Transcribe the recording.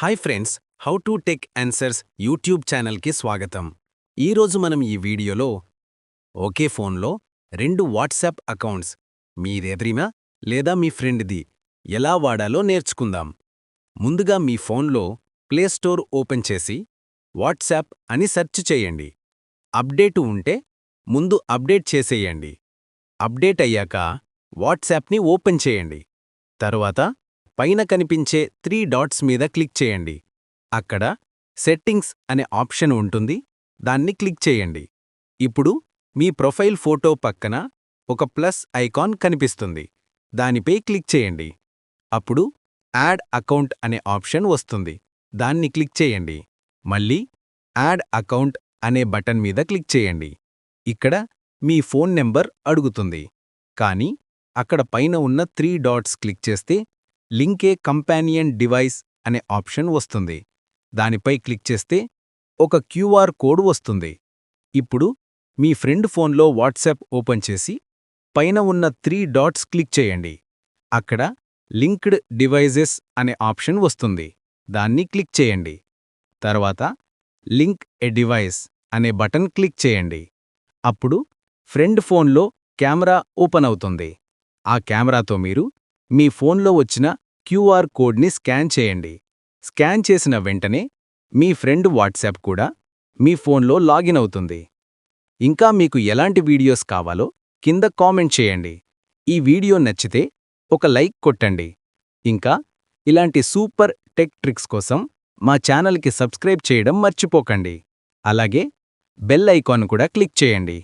Hi friends how to tech answers YouTube ఛానల్కి స్వాగతం. ఈరోజు మనం ఈ వీడియోలో ఒకే ఫోన్లో రెండు వాట్సాప్ అకౌంట్స్ మీదెవరినా లేదా మీ ఫ్రెండ్ది ఎలా వాడాలో నేర్చుకుందాం. ముందుగా మీ ఫోన్లో ప్లేస్టోర్ ఓపెన్ చేసి వాట్సాప్ అని సెర్చ్ చేయండి. అప్డేటు ఉంటే ముందు అప్డేట్ చేసేయండి. అప్డేట్ అయ్యాక వాట్సాప్ని ఓపెన్ చేయండి. తరువాత పైన కనిపించే త్రీ డాట్స్ మీద క్లిక్ చేయండి. అక్కడ సెట్టింగ్స్ అనే ఆప్షన్ ఉంటుంది. దాన్ని క్లిక్ చేయండి. ఇప్పుడు మీ ప్రొఫైల్ ఫోటో పక్కన ఒక ప్లస్ ఐకాన్ కనిపిస్తుంది. దానిపై క్లిక్ చేయండి. అప్పుడు యాడ్ అకౌంట్ అనే ఆప్షన్ వస్తుంది. దాన్ని క్లిక్ చేయండి. మళ్ళీ యాడ్ అకౌంట్ అనే బటన్ మీద క్లిక్ చేయండి. ఇక్కడ మీ ఫోన్ నెంబర్ అడుగుతుంది. కానీ అక్కడ పైన ఉన్న త్రీ డాట్స్ క్లిక్ చేస్తే లింకే కంపానియన్ డివైస్ అనే ఆప్షన్ వస్తుంది. దానిపై క్లిక్ చేస్తే ఒక క్యూఆర్ కోడ్ వస్తుంది. ఇప్పుడు మీ ఫ్రెండ్ ఫోన్లో వాట్సాప్ ఓపెన్ చేసి పైన ఉన్న త్రీ డాట్స్ క్లిక్ చేయండి. అక్కడ లింక్డ్ డివైజెస్ అనే ఆప్షన్ వస్తుంది. దాన్ని క్లిక్ చేయండి. తర్వాత లింక్ ఎ డివైస్ అనే బటన్ క్లిక్ చేయండి. అప్పుడు ఫ్రెండ్ ఫోన్లో కెమెరా ఓపెన్ అవుతుంది. ఆ కెమెరాతో మీరు మీ ఫోన్లో వచ్చిన క్యూఆర్ కోడ్ని స్కాన్ చేయండి. స్కాన్ చేసిన వెంటనే మీ ఫ్రెండ్ వాట్సాప్ కూడా మీ ఫోన్లో లాగిన్ అవుతుంది. ఇంకా మీకు ఎలాంటి వీడియోస్ కావాలో కింద కామెంట్ చేయండి. ఈ వీడియో నచ్చితే ఒక లైక్ కొట్టండి. ఇంకా ఇలాంటి సూపర్ టెక్ ట్రిక్స్ కోసం మా ఛానల్కి సబ్స్క్రైబ్ చేయడం మర్చిపోకండి. అలాగే బెల్ ఐకాన్ కూడా క్లిక్ చేయండి.